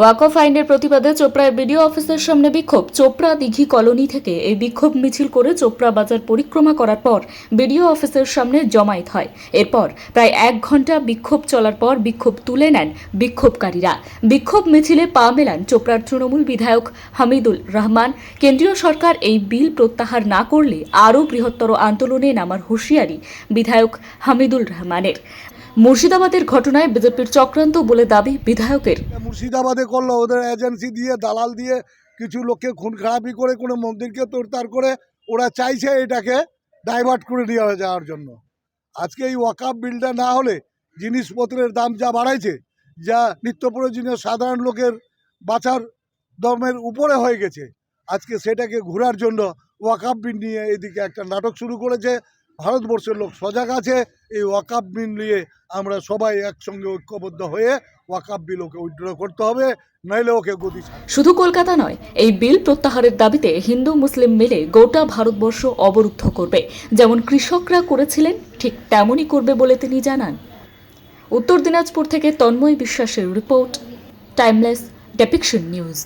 ওয়াকফ আইনের প্রতিবাদে চোপড়ায় বিডিও অফিসের সামনে বিক্ষোভ। চোপড়া দিঘি কলোনি থেকে এই বিক্ষোভ মিছিল করে চোপড়া বাজার পরিক্রমা করার পর বিডিও অফিসের সামনে জমায়েত হয়। এরপর প্রায় এক ঘণ্টা বিক্ষোভ চলার পর বিক্ষোভ তুলে নেন বিক্ষোভকারীরা। বিক্ষোভ মিছিলে পা মেলান চোপড়ার তৃণমূল বিধায়ক হামিদুল রহমান। কেন্দ্রীয় সরকার এই বিল প্রত্যাহার না করলে আরও বৃহত্তর আন্দোলনে নামার হুঁশিয়ারি বিধায়ক হামিদুল রহমানের। মুর্শিদাবাদের ঘটনায় বিজেপির চক্রান্ত বলে দাবি বিধায়কের। মুর্শিদাবাদে করল, ওদের এজেন্সি দিয়ে, দালাল দিয়ে, কিছু লোককে খুন খারাপি করে, কোনো মন্দিরকে তোড়তাড় করে, ওরা চাইছে এটাকে ডাইভার্ট করে নিয়ে যাওয়ার জন্য। আজকে এই ওয়াকাপ বিলটা না হলে জিনিসপত্রের দাম যা বাড়াইছে, যা নিত্য প্রয়োজনীয় সাধারণ লোকের বাঁচার দমের উপরে হয়ে গেছে, আজকে সেটাকে ঘোরার জন্য ওয়াকাপ বিল নিয়ে এদিকে একটা নাটক শুরু করেছে। ভারতবর্ষের লোক সজাগ আছে, এই ওয়াকাপ বিল নিয়ে আমরা সবাই একসঙ্গে ঐক্যবদ্ধ হয়ে ওয়াকাপ বিল ওকে উইথড্র করতে হবে, নইলে ওকে গতি শুধু কলকাতা নয়, এই বিল প্রত্যাহারের দাবিতে হিন্দু মুসলিম মিলে গোটা ভারতবর্ষ অবরুদ্ধ করবে। যেমন কৃষকরা করেছিলেন, ঠিক তেমনই করবে বলে তিনি জানান। উত্তর দিনাজপুর থেকে তন্ময় বিশ্বাসের রিপোর্ট, টাইমলেস ডেপিকশন নিউজ।